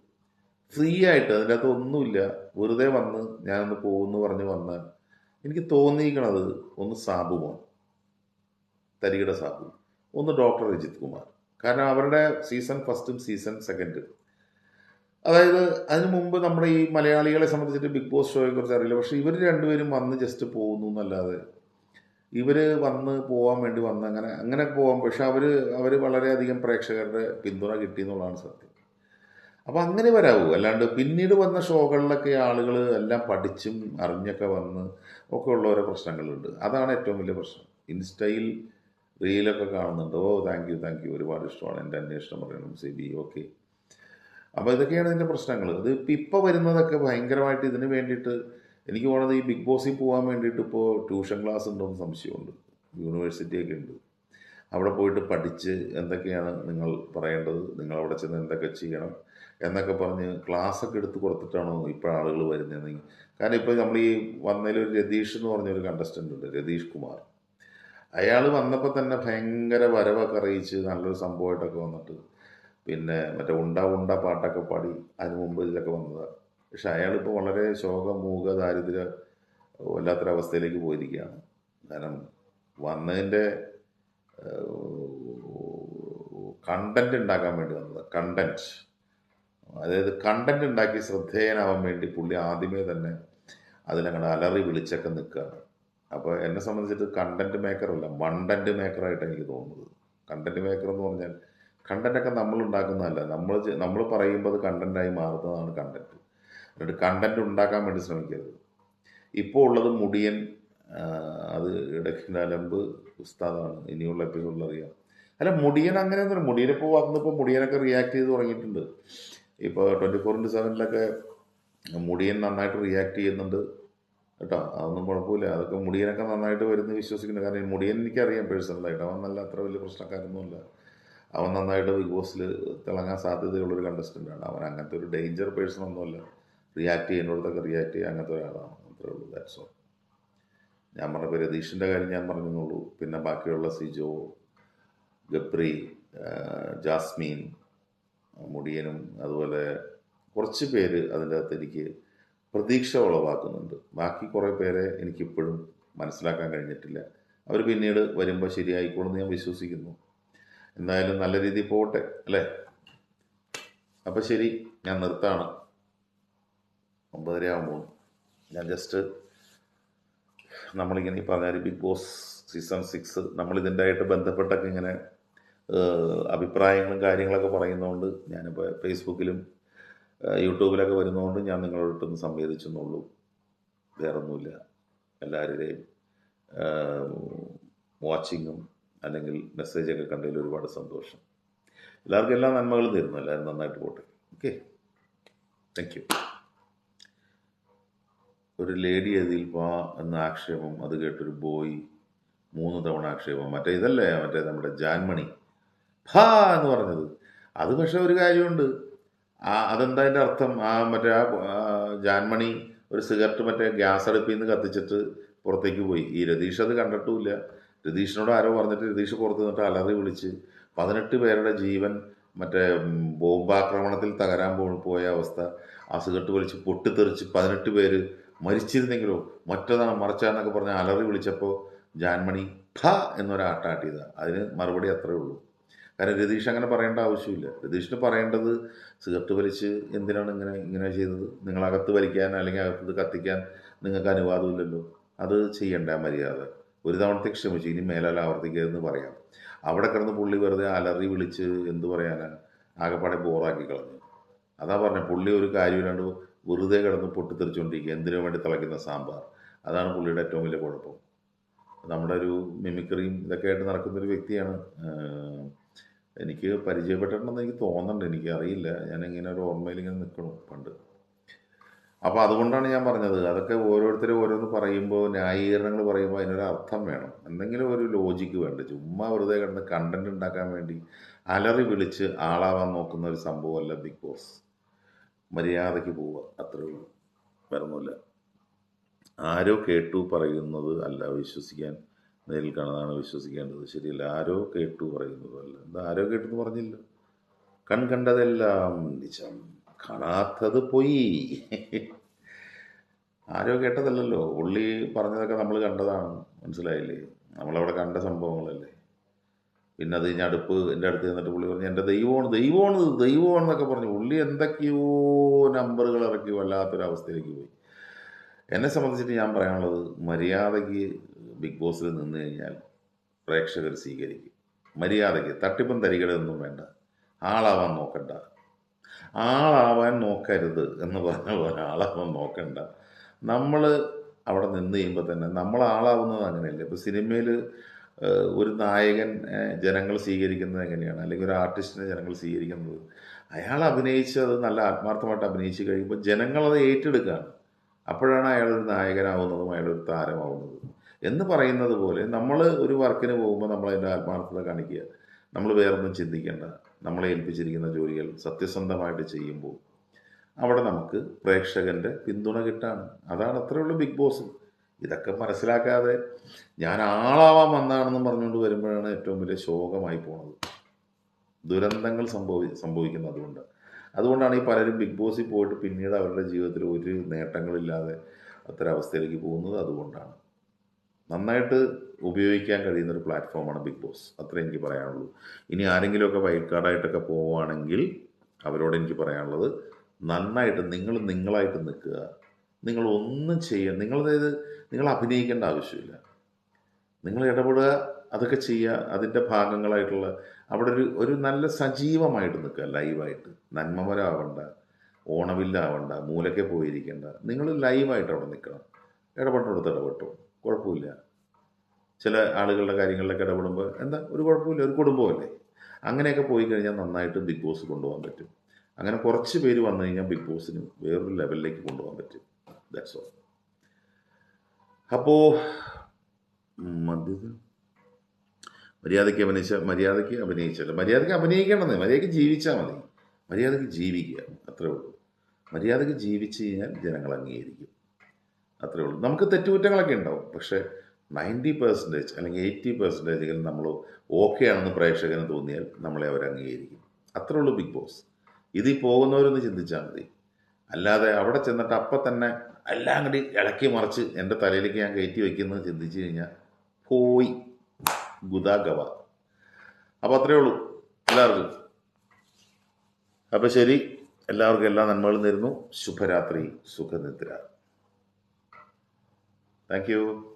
ഫ്രീ ആയിട്ട് അതിന്റെ അകത്ത് ഒന്നുമില്ല. വെറുതെ വന്ന് ഞാനൊന്ന് പോകുമെന്ന് പറഞ്ഞ് വന്ന എനിക്ക് തോന്നിയിരിക്കണത് ഒന്ന് സാബു മോൻ. തരികിട സാബു. ഒന്ന് ഡോക്ടർ രജിത് കുമാർ. കാരണം അവരുടെ സീസൺ ഫസ്റ്റും സീസൺ സെക്കൻഡും അതായത് അതിനു മുമ്പ് നമ്മുടെ ഈ മലയാളികളെ സംബന്ധിച്ചിട്ട് ബിഗ് ബോസ് ഷോയെ കുറിച്ച് അറിയില്ല. പക്ഷെ ഇവർ രണ്ടുപേരും വന്ന് ജസ്റ്റ് പോകുന്നു എന്നല്ലാതെ ഇവർ വന്ന് പോകാൻ വേണ്ടി വന്ന് അങ്ങനെ അങ്ങനെ പോകാം പക്ഷെ അവർ അവർ വളരെയധികം പ്രേക്ഷകരുടെ പിന്തുണ കിട്ടി എന്നുള്ളതാണ് സത്യം. അപ്പോൾ അങ്ങനെ വരാവൂ. അല്ലാണ്ട് പിന്നീട് വന്ന ഷോകളിലൊക്കെ ആളുകൾ എല്ലാം പഠിച്ചും അറിഞ്ഞൊക്കെ വന്ന് ഒക്കെ ഉള്ള ഓരോ പ്രശ്നങ്ങളുണ്ട്. അതാണ് ഏറ്റവും വലിയ പ്രശ്നം. ഇൻസ്റ്റയിൽ റീലൊക്കെ കാണുന്നുണ്ട്. ഓ താങ്ക് യു താങ്ക് യു ഒരുപാട് ഇഷ്ടമാണ്. എന്റെ അന്വേഷണം പറയണം സി ബി ഓക്കെ. അപ്പോൾ ഇതൊക്കെയാണ് ഇതിന്റെ പ്രശ്നങ്ങൾ ഇത് ഇപ്പം ഇപ്പോൾ വരുന്നതൊക്കെ ഭയങ്കരമായിട്ട് ഇതിന് വേണ്ടിയിട്ട് എനിക്ക് പോണത് ഈ ബിഗ് ബോസിൽ പോകാൻ വേണ്ടിയിട്ട് ഇപ്പോൾ ട്യൂഷൻ ക്ലാസ് ഉണ്ടോയെന്ന് സംശയമുണ്ട്. യൂണിവേഴ്സിറ്റിയൊക്കെ ഉണ്ട്. അവിടെ പോയിട്ട് പഠിച്ച് എന്തൊക്കെയാണ് നിങ്ങൾ പറയേണ്ടത്? നിങ്ങൾ അവിടെ ചെന്ന് എന്തൊക്കെ ചെയ്യണം? എന്നൊക്കെ പറഞ്ഞ് ക്ലാസ്സൊക്കെ എടുത്ത് കൊടുത്തിട്ടാണോ ഇപ്പോൾ ആളുകൾ വരുന്നത് കാരണം ഇപ്പോൾ നമ്മൾ ഈ വന്നതിൽ ഒരു രതീഷ് എന്ന് പറഞ്ഞൊരു കണ്ടസ്റ്റന്റ് ഉണ്ട് രതീഷ് കുമാർ. അയാൾ വന്നപ്പോൾ തന്നെ ഭയങ്കര വരവൊക്കെ അറിയിച്ച് നല്ലൊരു സംഭവമായിട്ടൊക്കെ വന്നിട്ട് പിന്നെ മറ്റേ ഉണ്ട ഉണ്ട പാട്ടൊക്കെ പാടി അതിന് മുമ്പ് ഇതിലൊക്കെ വന്നതാണ് പക്ഷെ അയാളിപ്പോൾ വളരെ ശോകം മൂക ദാരിദ്ര്യ വല്ലാത്തൊരവസ്ഥയിലേക്ക് പോയിരിക്കുകയാണ്. കാരണം വന്നതിന്റെ കണ്ടന്റ് ഉണ്ടാക്കാൻ വേണ്ടി വന്നത് കണ്ടന്റ് അതായത് കണ്ടന്റ് ഉണ്ടാക്കി ശ്രദ്ധേയനാവാൻ വേണ്ടി പുള്ളി ആദ്യമേ തന്നെ അതിനങ്ങനെ അലറി വിളിച്ചൊക്കെ നിൽക്കുകയാണ്. അപ്പോൾ എന്നെ സംബന്ധിച്ചിട്ട് കണ്ടന്റ് മേക്കറല്ല മണ്ടന്റ് മേക്കറായിട്ട് എനിക്ക് തോന്നുന്നത്. കണ്ടന്റ് മേക്കർ എന്ന് പറഞ്ഞാൽ കണ്ടന്റൊക്കെ നമ്മൾ ഉണ്ടാക്കുന്നതല്ല നമ്മൾ നമ്മൾ പറയുമ്പോൾ അത് കണ്ടന്റായി മാറുന്നതാണ് കണ്ടന്റ് എന്നിട്ട് കണ്ടന്റ് ഉണ്ടാക്കാൻ വേണ്ടി ശ്രമിക്കരുത്. ഇപ്പോൾ ഉള്ളത് മുടിയൻ അത് ഇടയ്ക്ക് അലമ്പ് ഉസ്താദാണ്. ഇനിയുള്ള എപ്പിസോഡിൽ അറിയാം. അല്ല മുടിയൻ അങ്ങനെ അങ്ങനെയൊന്നുമില്ല മുടിയനിപ്പോൾ വന്നപ്പോൾ മുടിയനൊക്കെ റിയാക്ട് ചെയ്ത് തുടങ്ങിയിട്ടുണ്ട്. ഇപ്പോൾ ട്വന്റി ഫോർ ഇന്റു സെവനിലൊക്കെ മുടിയൻ നന്നായിട്ട് റിയാക്ട് ചെയ്യുന്നുണ്ട് കേട്ടോ. അതൊന്നും കുഴപ്പമില്ല. അതൊക്കെ മുടിയനൊക്കെ നന്നായിട്ട് വരുന്ന വിശ്വസിക്കുന്നു. കാരണം മുടിയൻ എനിക്കറിയാം പേഴ്സണലായിട്ട് അവൻ നല്ല അത്ര വലിയ പ്രശ്നക്കാരൊന്നുമില്ല. അവൻ നന്നായിട്ട് ബിഗ് ബോസിൽ തിളങ്ങാൻ സാധ്യതയുള്ളൊരു കണ്ടസ്റ്റന്റാണ് അവൻ അങ്ങനത്തെ ഒരു ഡേഞ്ചർ പേഴ്സൺ ഒന്നുമല്ല. റിയാക്ട് ചെയ്യുന്നിടത്തൊക്കെ റിയാക്ട് ചെയ്യുക അങ്ങനത്തെ ഒരാളാണ്. അത്രേ ഉള്ളൂ ദാറ്റ്സ് ഓൾ ഞാൻ പേര് രതീഷിന്റെ കാര്യം ഞാൻ പറഞ്ഞെന്നുള്ളൂ പിന്നെ ബാക്കിയുള്ള സിജോ ഗബ്രി ജാസ്മീൻ മുടിയനും അതുപോലെ കുറച്ച് പേര് അതിന്റെ അകത്ത് എനിക്ക് പ്രതീക്ഷ ഉളവാക്കുന്നുണ്ട്. ബാക്കി കുറേ പേരെ എനിക്കിപ്പോഴും മനസ്സിലാക്കാൻ കഴിഞ്ഞിട്ടില്ല. അവർ പിന്നീട് വരുമ്പോൾ ശരിയായിക്കോളും ഞാൻ വിശ്വസിക്കുന്നു. എന്തായാലും നല്ല രീതിയിൽ പോകട്ടെ അല്ലേ? അപ്പം ശരി ഞാൻ നിർത്താണ്. ഒമ്പതര ആകുമ്പോൾ ഞാൻ ജസ്റ്റ് നമ്മളിങ്ങനെ ഈ പറഞ്ഞ ബിഗ് ബോസ് സീസൺ സിക്സ് നമ്മളിതിന്റെ ആയിട്ട് ബന്ധപ്പെട്ടൊക്കെ ഇങ്ങനെ അഭിപ്രായങ്ങളും കാര്യങ്ങളൊക്കെ പറയുന്നതുകൊണ്ട് ഞാനിപ്പോൾ ഫേസ്ബുക്കിലും യൂട്യൂബിലൊക്കെ വരുന്നതുകൊണ്ട് ഞാൻ നിങ്ങളോടൊന്ന് സംവേദിച്ചെന്നുള്ളൂ. വേറൊന്നുമില്ല എല്ലാവരുടെയും വാച്ചിങ്ങും അല്ലെങ്കിൽ മെസ്സേജൊക്കെ കണ്ടതിൽ ഒരുപാട് സന്തോഷം. എല്ലാവർക്കും എല്ലാ നന്മകളും തരുന്നു. എല്ലാവരും നന്നായിട്ട് പോട്ടെ. ഓക്കെ താങ്ക് യു ഒരു ലേഡി അതിൽ പാ എന്ന ആക്ഷേപം അത് കേട്ടൊരു ബോയ് മൂന്ന് തവണ ആക്ഷേപം. മറ്റേ ഇതല്ലേ? മറ്റേ നമ്മുടെ ജാൻമണി. ഭാ എന്ന് പറഞ്ഞത്. അത് പക്ഷേ ഒരു കാര്യമുണ്ട്. ആ അതെന്താ അതിന്റെ അർത്ഥം? ആ മറ്റേ ആ ജാൻമണി ഒരു സിഗരറ്റ് മറ്റേ ഗ്യാസ് അടുപ്പിൽ നിന്ന് കത്തിച്ചിട്ട് പുറത്തേക്ക് പോയി. ഈ രതീഷ് അത് കണ്ടിട്ടുമില്ല. രതീഷിനോട് ആരോ പറഞ്ഞിട്ട് രതീഷ് പുറത്ത് നിന്നിട്ട് അലറി വിളിച്ച് പതിനെട്ട് പേരുടെ ജീവൻ മറ്റേ ബോംബാക്രമണത്തിൽ തകരാൻ പോയ അവസ്ഥ. ആ സിഗരറ്റ് വലിച്ച് പൊട്ടിത്തെറിച്ച് പതിനെട്ട് പേര് മരിച്ചിരുന്നെങ്കിലോ മറ്റതാണ് മറച്ചാന്നൊക്കെ പറഞ്ഞ അലറി വിളിച്ചപ്പോൾ ജാൻമണി ഭ എന്നൊരാട്ടാട്ടിയതാണ് അതിന് മറുപടി അത്രേ ഉള്ളൂ. കാരണം രതീഷ് അങ്ങനെ പറയേണ്ട ആവശ്യമില്ല. രതീഷിന് പറയേണ്ടത് സിഗരറ്റ് വലിച്ച് എന്തിനാണ് ഇങ്ങനെ ഇങ്ങനെ ചെയ്തത് നിങ്ങളകത്ത് വലിക്കാൻ അല്ലെങ്കിൽ അകത്ത് കത്തിക്കാൻ നിങ്ങൾക്ക് അനുവാദമില്ലല്ലോ. അത് ചെയ്യേണ്ട മര്യാദ. ഒരു തവണത്തെ ക്ഷമിച്ചു ഇനി മേലാൽ ആവർത്തിക്കരുതെന്ന് പറയാം. അവിടെ കിടന്ന് പുള്ളി വെറുതെ അലറി വിളിച്ച് എന്തു പറയാനാ ആകെപ്പാടെ ബോറാക്കി കളഞ്ഞു. അതാ പറഞ്ഞ പുള്ളി ഒരു കാര്യമില്ലാണ്ട് വെറുതെ കിടന്ന് പൊട്ടിത്തെറിച്ചുകൊണ്ടിരിക്കുക എന്തിനു വേണ്ടി തിളയ്ക്കുന്ന സാമ്പാർ? അതാണ് പുള്ളിയുടെ ഏറ്റവും വലിയ കുഴപ്പം. നമ്മുടെ ഒരു മിമിക്രിയും ഇതൊക്കെ ആയിട്ട് നടക്കുന്നൊരു വ്യക്തിയാണ്. എനിക്ക് പരിചയപ്പെട്ടിട്ടുണ്ടെന്ന് എനിക്ക് തോന്നുന്നുണ്ട്. എനിക്ക് അറിയില്ല ഞാൻ ഇങ്ങനെ ഒരു ഓർമ്മയിൽ ഇങ്ങനെ നിൽക്കണം പണ്ട്. അപ്പോൾ അതുകൊണ്ടാണ് ഞാൻ പറഞ്ഞത്. അതൊക്കെ ഓരോരുത്തരും ഓരോന്ന് പറയുമ്പോൾ ന്യായീകരണങ്ങൾ പറയുമ്പോൾ അതിനൊരു അർത്ഥം വേണം. എന്തെങ്കിലും ഒരു ലോജിക്ക് വേണ്ട? ചുമ്മാ വെറുതെ കിടന്ന് കണ്ടന്റ് ഉണ്ടാക്കാൻ വേണ്ടി അലറി വിളിച്ച് ആളാവാൻ നോക്കുന്ന ഒരു സംഭവമല്ല ബിഗ് ബോസ് മര്യാദയ്ക്ക് പോവുക അത്രേ ഉള്ളൂ. വേറൊന്നുമില്ല. ആരോ കേട്ടു പറയുന്നത് അല്ല വിശ്വസിക്കാൻ നേരിൽ കാണുന്നതാണ് വിശ്വസിക്കേണ്ടത്. ശരിയല്ല ആരോ കേട്ടു പറയുന്നതല്ല എന്താ ആരോ കേട്ടെന്ന് പറഞ്ഞില്ല? കൺ കണ്ടതെല്ലാം നിജം. കാണാത്തത് പോയി. ആരോ കേട്ടതല്ലല്ലോ. പുള്ളി പറഞ്ഞതൊക്കെ നമ്മൾ കണ്ടതാണ്. മനസ്സിലായില്ലേ? നമ്മളവിടെ കണ്ട സംഭവങ്ങളല്ലേ? പിന്നെ അത് കഴിഞ്ഞ് അടുപ്പ് എന്റെ അടുത്ത് ചെന്നിട്ട് പുള്ളി പറഞ്ഞു എന്റെ ദൈവമാണ് ദൈവമാണ് ദൈവമാണെന്നൊക്കെ പറഞ്ഞു. പുള്ളി എന്തൊക്കെയോ നമ്പറുകൾ ഇറക്കി വല്ലാത്തൊരവസ്ഥയിലേക്ക് പോയി. എന്നെ സംബന്ധിച്ചിട്ട് ഞാൻ പറയാനുള്ളത് മര്യാദയ്ക്ക് ബിഗ് ബോസിൽ നിന്ന് കഴിഞ്ഞാൽ പ്രേക്ഷകർ സ്വീകരിക്കും. മര്യാദയ്ക്ക് തട്ടിപ്പും തരികളൊന്നും വേണ്ട. ആളാവാൻ നോക്കണ്ട. ആളാവാൻ നോക്കരുത് എന്ന് പറഞ്ഞ പോലെ ആളാവാൻ നോക്കണ്ട. നമ്മൾ അവിടെ നിന്ന് കഴിയുമ്പോൾ തന്നെ നമ്മൾ ആളാവുന്നത് അങ്ങനെയല്ല. ഇപ്പോൾ സിനിമയിൽ ഒരു നായകൻ ജനങ്ങൾ സ്വീകരിക്കുന്നത് എങ്ങനെയാണ്? അല്ലെങ്കിൽ ഒരു ആർട്ടിസ്റ്റിനെ ജനങ്ങൾ സ്വീകരിക്കുന്നത്? അയാൾ അഭിനയിച്ചത് നല്ല ആത്മാർത്ഥമായിട്ട് അഭിനയിച്ച് കഴിയുമ്പോൾ ജനങ്ങളത് ഏറ്റെടുക്കുകയാണ് അപ്പോഴാണ് അയാൾ ഒരു നായകനാവുന്നതും അയാൾ ഒരു താരമാവുന്നതും. എന്ന് പറയുന്നത് പോലെ നമ്മൾ ഒരു വർക്കിന് പോകുമ്പോൾ നമ്മൾ അതിന്റെ ആത്മാർത്ഥത കാണിക്കുക. നമ്മൾ വേറൊന്നും ചിന്തിക്കേണ്ട. നമ്മളെ ഏൽപ്പിച്ചിരിക്കുന്ന ജോലികൾ സത്യസന്ധമായിട്ട് ചെയ്യുമ്പോൾ അവിടെ നമുക്ക് പ്രേക്ഷകന്റെ പിന്തുണ കിട്ടാണ്. അതാണ് അത്രയുള്ള ബിഗ് ബോസ്. ഇതൊക്കെ മനസ്സിലാക്കാതെ ഞാൻ ആളാവാൻ വന്നാണെന്ന് പറഞ്ഞുകൊണ്ട് വരുമ്പോഴാണ് ഏറ്റവും വലിയ ശോകമായി പോണത്. ദുരന്തങ്ങൾ സംഭവി സംഭവിക്കുന്നത് അതുകൊണ്ട് അതുകൊണ്ടാണ് ഈ പലരും ബിഗ് ബോസിൽ പോയിട്ട് പിന്നീട് അവരുടെ ജീവിതത്തിൽ ഒരു നേട്ടങ്ങളില്ലാതെ അത്തരം അവസ്ഥയിലേക്ക് പോകുന്നത് അതുകൊണ്ടാണ്. നന്നായിട്ട് ഉപയോഗിക്കാൻ കഴിയുന്ന ഒരു പ്ലാറ്റ്ഫോമാണ് ബിഗ് ബോസ് അത്രേ എനിക്ക് പറയാനുള്ളൂ. ഇനി ആരെങ്കിലുമൊക്കെ വൈൽഡ് കാർഡായിട്ടൊക്കെ പോവുകയാണെങ്കിൽ അവരോട് എനിക്ക് പറയാനുള്ളത് നന്നായിട്ട് നിങ്ങൾ നിങ്ങളായിട്ട് നിൽക്കുക. നിങ്ങൾ ഒന്നും ചെയ്യുക നിങ്ങളതായത് നിങ്ങൾ അഭിനയിക്കേണ്ട ആവശ്യമില്ല. നിങ്ങൾ ഇടപെടുക അതൊക്കെ ചെയ്യുക അതിന്റെ ഭാഗങ്ങളായിട്ടുള്ള അവിടെ ഒരു ഒരു നല്ല സജീവമായിട്ട് നിൽക്കുക. ലൈവായിട്ട്. നന്മമരാവണ്ട ഓണവില്ലാവണ്ട മൂലക്കെ പോയിരിക്കേണ്ട. നിങ്ങൾ ലൈവായിട്ട് അവിടെ നിൽക്കണം. ഇടപെട്ടെടുത്ത് ഇടപെട്ടു. കുഴപ്പമില്ല. ചില ആളുകളുടെ കാര്യങ്ങളിലൊക്കെ ഇടപെടുമ്പോൾ എന്താ? ഒരു കുഴപ്പമില്ല. ഒരു കുടുംബമല്ലേ? അങ്ങനെയൊക്കെ പോയി കഴിഞ്ഞാൽ നന്നായിട്ട് ബിഗ് ബോസ് കൊണ്ടുപോകാൻ പറ്റും. അങ്ങനെ കുറച്ച് പേര് വന്നു കഴിഞ്ഞാൽ ബിഗ് ബോസിന് വേറൊരു ലെവലിലേക്ക് കൊണ്ടുപോകാൻ പറ്റും. ദാറ്റ്സ് ഓൾ അപ്പോൾ മദ്യത്തിൽ മര്യാദയ്ക്ക് അഭിനയിച്ച മര്യാദയ്ക്ക് അഭിനയിച്ചല്ല. മര്യാദയ്ക്ക് അഭിനയിക്കണമെന്നേ മര്യാദയ്ക്ക് ജീവിച്ചാൽ മതി. മര്യാദയ്ക്ക് ജീവിക്കുക അത്രേ ഉള്ളൂ. മര്യാദയ്ക്ക് ജീവിച്ച് കഴിഞ്ഞാൽ ജനങ്ങൾ അംഗീകരിക്കും. അത്രേ ഉള്ളൂ. നമുക്ക് തെറ്റുകുറ്റങ്ങളൊക്കെ ഉണ്ടാവും. പക്ഷേ നയന്റി പെർസെന്റേജ് അല്ലെങ്കിൽ എയ്റ്റി പെർസെന്റേജ് നമ്മൾ ഓക്കെ ആണെന്ന് പ്രേക്ഷകന് തോന്നിയാൽ നമ്മളെ അവർ അംഗീകരിക്കും. അത്രേ ഉള്ളൂ ബിഗ് ബോസ്. ഇതിൽ പോകുന്നവരൊന്ന് ചിന്തിച്ചാൽ മതി. അല്ലാതെ അവിടെ ചെന്നിട്ട് അപ്പം തന്നെ എല്ലാം കൂടി ഇളക്കി മറിച്ച് എന്റെ തലയിലേക്ക് ഞാൻ കയറ്റി വയ്ക്കുന്നത് ചിന്തിച്ചു കഴിഞ്ഞാൽ പോയി. ഗുദാഗവ അപ്പോൾ അത്രയേ ഉള്ളൂ. എല്ലാവർക്കും. അപ്പോൾ ശരി. എല്ലാവർക്കും എല്ലാ നന്മകളും നേരുന്നു. ശുഭരാത്രി. സുഖനിദ്ര. Thank you